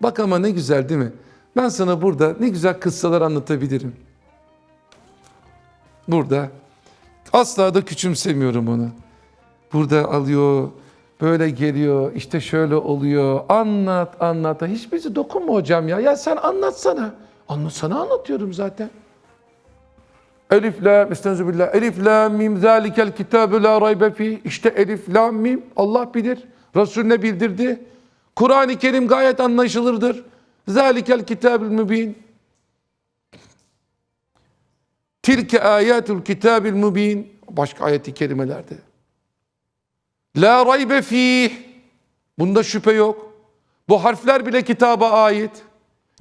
Bak ama ne güzel değil mi? Ben sana burada ne güzel kıssalar anlatabilirim. Burada. Asla da küçümsemiyorum onu. Burada alıyor, böyle geliyor, işte şöyle oluyor. Anlat, anlat. Hiçbirisi dokunma hocam ya. Ya sen anlatsana. Anlatsana anlatıyorum zaten. Elif lam estağfirullah. Elif lam mim zalikel kitabu la raybe fi. İşte elif lam mim Allah bilir. Resulüne bildirdi. Kur'an-ı Kerim gayet anlaşılırdır. Zalikel kitabul mübin. Tilke ayatul kitabil mübin. Başka ayeti kerimelerde. La raybe fih. Bunda şüphe yok. Bu harfler bile kitaba ait.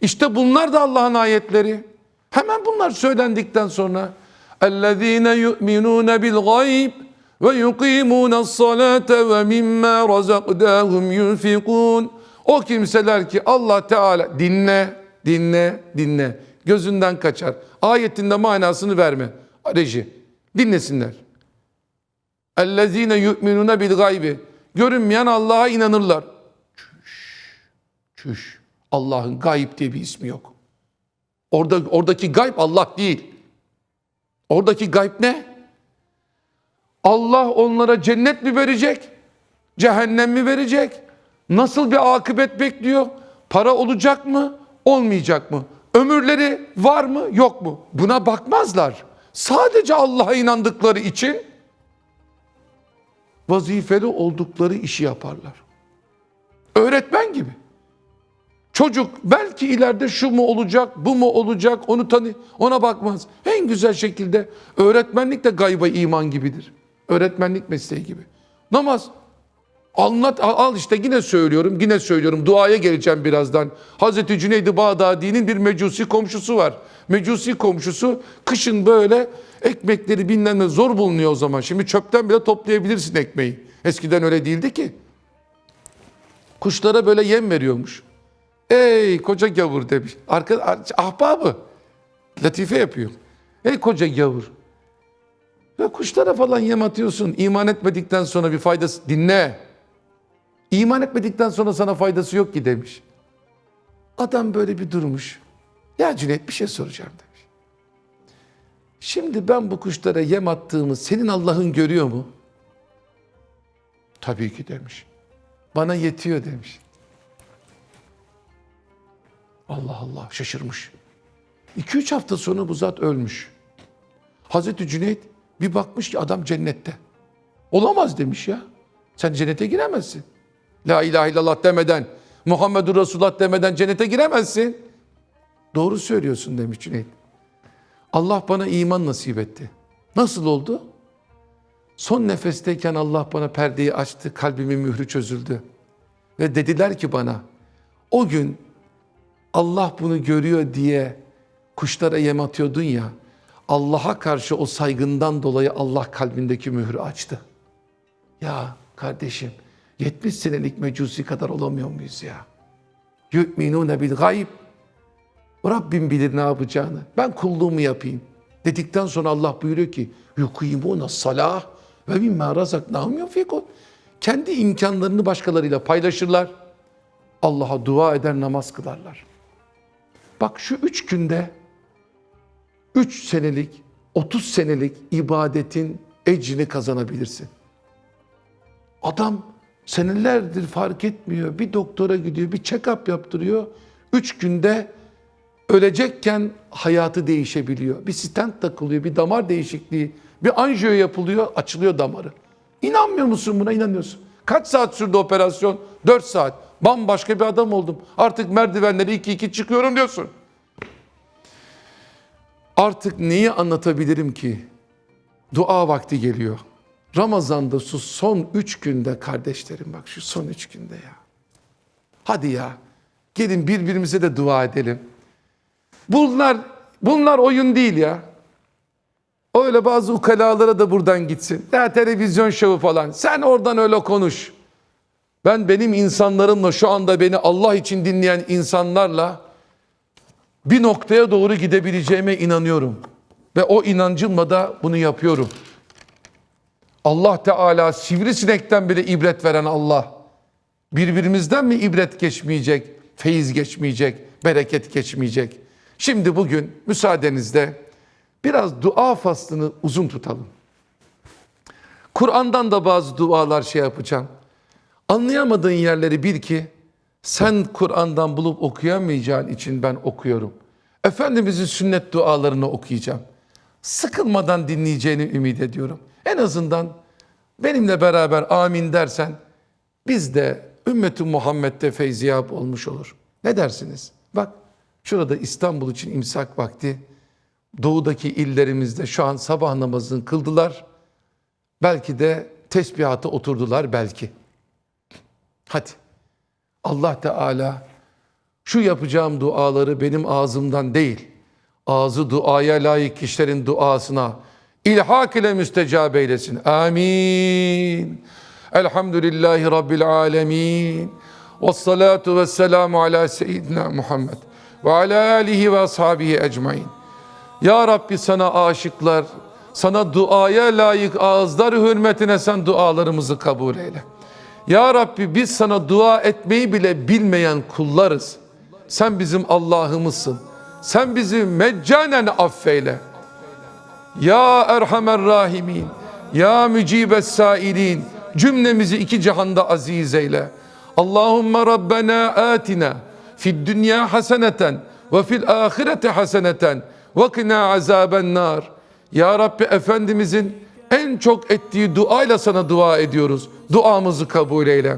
İşte bunlar da Allah'ın ayetleri. Hemen bunlar söylendikten sonra اَلَّذ۪ينَ يُؤْمِنُونَ بِالْغَيْبِ ve yuqimuna salate ve mimma razaknahum yunfikun. O kimseler ki Allah Teala dinle, dinle, dinle. Gözünden kaçar. Ayetinde manasını verme. Reji. Dinlesinler. Ellezine yu'minuna bil gaybi. Görünmeyen Allah'a inanırlar. Çüş. Çüş. Allah'ın gayb diye bir ismi yok. Orada oradaki gayb Allah değil. Oradaki gayb ne? Allah onlara cennet mi verecek? Cehennem mi verecek? Nasıl bir akıbet bekliyor? Para olacak mı? Olmayacak mı? Ömürleri var mı? Yok mu? Buna bakmazlar. Sadece Allah'a inandıkları için vazifeli oldukları işi yaparlar. Öğretmen gibi. Çocuk belki ileride şu mu olacak, bu mu olacak onu tanı ona bakmaz. En güzel şekilde öğretmenlik de gayba iman gibidir. Öğretmenlik mesleği gibi. Namaz Anlat al işte yine söylüyorum yine söylüyorum duaya geleceğim birazdan. Hazreti Cüneyd-i Bağdadi'nin bir mecusi komşusu var. Mecusi komşusu kışın böyle ekmekleri bilmem zor bulunuyor o zaman. Şimdi çöpten bile toplayabilirsin ekmeği. Eskiden öyle değildi ki. Kuşlara böyle yem veriyormuş. Ey koca gavur demiş. Arka, ahbabı. Latife yapıyor. Ey koca gavur. Ve kuşlara falan yem atıyorsun. İman etmedikten sonra bir faydası dinle. İman etmedikten sonra sana faydası yok ki demiş. Adam böyle bir durmuş. Ya Cüneyt bir şey soracağım demiş. Şimdi ben bu kuşlara yem attığımı senin Allah'ın görüyor mu? Tabii ki demiş. Bana yetiyor demiş. Allah Allah şaşırmış. 2-3 hafta sonra bu zat ölmüş. Hazreti Cüneyt bir bakmış ki adam cennette. Olamaz demiş ya. Sen cennete giremezsin. La ilahe illallah demeden, Muhammedur Resulullah demeden cennete giremezsin. Doğru söylüyorsun demiş Cüneyt. Allah bana iman nasip etti. Nasıl oldu? Son nefesteyken Allah bana perdeyi açtı, kalbimin mührü çözüldü. Ve dediler ki bana, o gün Allah bunu görüyor diye kuşlara yem atıyordun ya, Allah'a karşı o saygından dolayı Allah kalbindeki mührü açtı. Ya kardeşim, 70 senelik mecusi kadar olamıyor muyuz ya? Yu'minune bil gayb. Rabbim bilir ne yapacağını. Ben kulluğumu yapayım. Dedikten sonra Allah buyuruyor ki yukimuna salah ve mimma razaknahum yunfikun. Kendi imkanlarını başkalarıyla paylaşırlar. Allah'a dua eder, namaz kılarlar. Bak şu üç günde 3 senelik, 30 senelik ibadetin ecrini kazanabilirsin. Adam senelerdir fark etmiyor. Bir doktora gidiyor, bir check-up yaptırıyor. Üç günde ölecekken hayatı değişebiliyor. Bir stent takılıyor, bir damar değişikliği, bir anjiyo yapılıyor, açılıyor damarı. İnanmıyor musun buna? İnanıyorsun. Kaç saat sürdü operasyon? 4 saat. Bambaşka bir adam oldum. Artık merdivenleri iki iki çıkıyorum diyorsun. Artık neyi anlatabilirim ki? Dua vakti geliyor. Ramazan'da şu son üç günde kardeşlerim bak şu son üç günde ya. Hadi ya gelin birbirimize de dua edelim. Bunlar bunlar oyun değil ya. Öyle bazı ukalalara da buradan gitsin. Ya televizyon şovu falan. Sen oradan öyle konuş. Ben benim insanlarımla şu anda beni Allah için dinleyen insanlarla bir noktaya doğru gidebileceğime inanıyorum. Ve o inancımla da bunu yapıyorum. Allah Teala sivrisinekten bile ibret veren Allah. Birbirimizden mi ibret geçmeyecek? feyiz geçmeyecek, bereket geçmeyecek. Şimdi bugün müsaadenizle biraz dua faslını uzun tutalım. Kur'an'dan da bazı dualar şey yapacağım. Anlayamadığın yerleri bil ki sen Kur'an'dan bulup okuyamayacağın için ben okuyorum. Efendimizin sünnet dualarını okuyacağım. Sıkılmadan dinleyeceğini ümit ediyorum. En azından benimle beraber amin dersen biz de ümmeti Muhammed'de feyziyap olmuş olur. Ne dersiniz? Bak şurada İstanbul için imsak vakti. Doğudaki illerimizde şu an sabah namazını kıldılar. Belki de tesbihata oturdular belki. Hadi. Allah Teala şu yapacağım duaları benim ağzımdan değil, ağzı duaya layık kişilerin duasına ilhak ile müstecab eylesin. Amin. Elhamdülillahi Rabbil alemin. Ve salatu ve selamu ala seyyidina Muhammed ve ala alihi ve ashabihi ecmain. Ya Rabbi sana aşıklar, sana duaya layık ağızlar hürmetine sen dualarımızı kabul eyle. Ya Rabbi biz sana dua etmeyi bile bilmeyen kullarız. Sen bizim Allah'ımızsın. Sen bizi meccanen affeyle. Ya Erhamer Rahimin, Ya Mücibes Sailin, cümlemizi iki cihanda aziz eyle. Allahümme Rabbena atina fid dünya haseneten ve fil ahirete haseneten ve kina azaben nar. Ya Rabbi Efendimizin en çok ettiği duayla sana dua ediyoruz. Duamızı kabul eyle.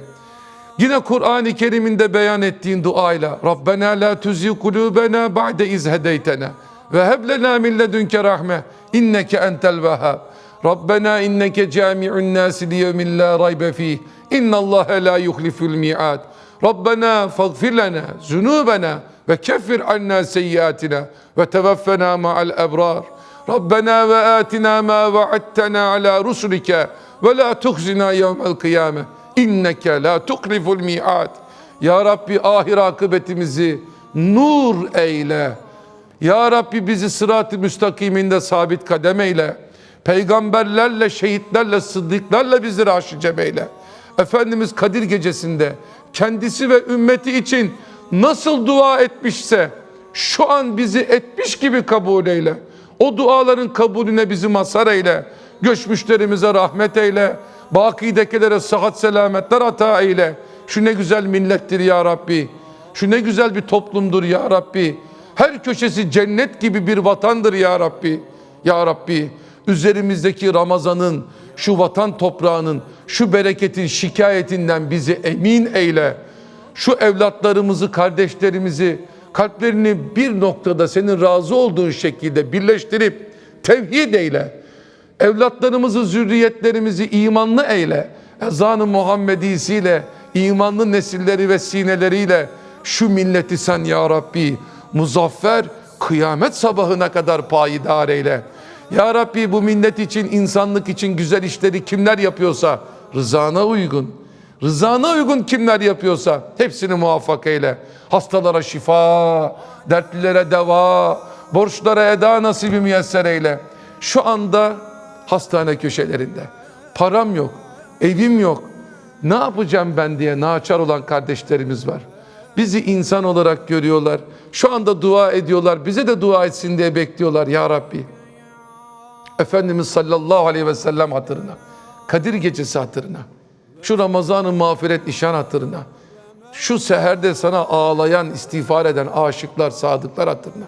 Yine Kur'an-ı Kerim'inde beyan ettiğin duayla Rabbena la tuzi kulubena ba'de iz hedeytena ve heb lena min ledunke rahme inneke entel vehhab. Rabbena inneke cami'un nasi li yevmin la raybe fih. İnna Allah la yuhliful mi'ad. Rabbena faghfir lana zunubena ve keffir anna seyyiatina ve tevaffena ma'al ebrar. Rabbena ve atina ma va'attena ala rusulike ve la tuhzina yevmel kıyame. İnneke la tukriful mi'at. Ya Rabbi ahir akıbetimizi nur eyle. Ya Rabbi bizi sırat-ı müstakiminde sabit kadem eyle. Peygamberlerle, şehitlerle, sıddıklarla bizi raşicem eyle. Efendimiz Kadir gecesinde kendisi ve ümmeti için nasıl dua etmişse şu an bizi etmiş gibi kabul eyle. O duaların kabulüne bizi mazhar eyle. Göçmüşlerimize rahmet eyle. Bakidekilere sıhhat selametler ata eyle. Şu ne güzel millettir ya Rabbi. Şu ne güzel bir toplumdur ya Rabbi. Her köşesi cennet gibi bir vatandır ya Rabbi. Ya Rabbi üzerimizdeki Ramazan'ın, şu vatan toprağının, şu bereketin şikayetinden bizi emin eyle. Şu evlatlarımızı, kardeşlerimizi, kalplerini bir noktada senin razı olduğun şekilde birleştirip tevhid eyle. Evlatlarımızı, zürriyetlerimizi imanlı eyle. Ezan-ı Muhammedisiyle, imanlı nesilleri ve sineleriyle şu milleti sen ya Rabbi muzaffer kıyamet sabahına kadar payidar eyle. Ya Rabbi bu millet için, insanlık için güzel işleri kimler yapıyorsa rızana uygun, rızana uygun kimler yapıyorsa hepsini muvaffak eyle. Hastalara şifa, dertlilere deva, borçlara eda nasibi müyesser eyle. Şu anda hastane köşelerinde param yok, evim yok, ne yapacağım ben diye naçar olan kardeşlerimiz var. Bizi insan olarak görüyorlar. Şu anda dua ediyorlar. Bize de dua etsin diye bekliyorlar ya Rabbi. Efendimiz sallallahu aleyhi ve sellem hatırına, Kadir gecesi hatırına, şu Ramazan-ı mağfiret nişan hatırına, şu seherde sana ağlayan, istiğfar eden aşıklar, sadıklar hatırına,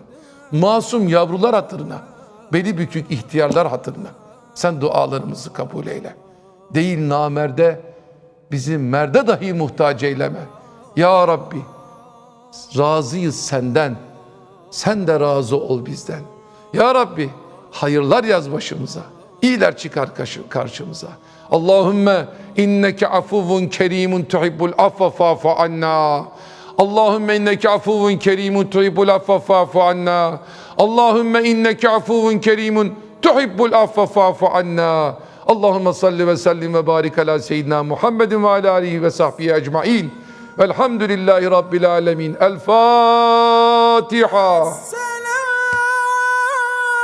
masum yavrular hatırına, beli bükük ihtiyarlar hatırına. Sen dualarımızı kabul eyle. Değil namerde, bizi merde dahi muhtaç eyleme. Ya Rabbi, razıyız senden. Sen de razı ol bizden. Ya Rabbi, hayırlar yaz başımıza. İyiler çıkar karşı- karşımıza. Allahümme inneke afuvun kerimun tuhibbul affa fa'fu anna. Allahümme inneke afuvun kerimun tuhibbul affa fa'fu anna. Allahümme inneke afuvun kerimun tuhibbul affa fa'fu anna. Allahümme salli ve sellim ve barik ala seyyidina Muhammedin ve ala alihi ve sahbihi ecmain. Velhamdülillahi Rabbil alemin. El Fatiha.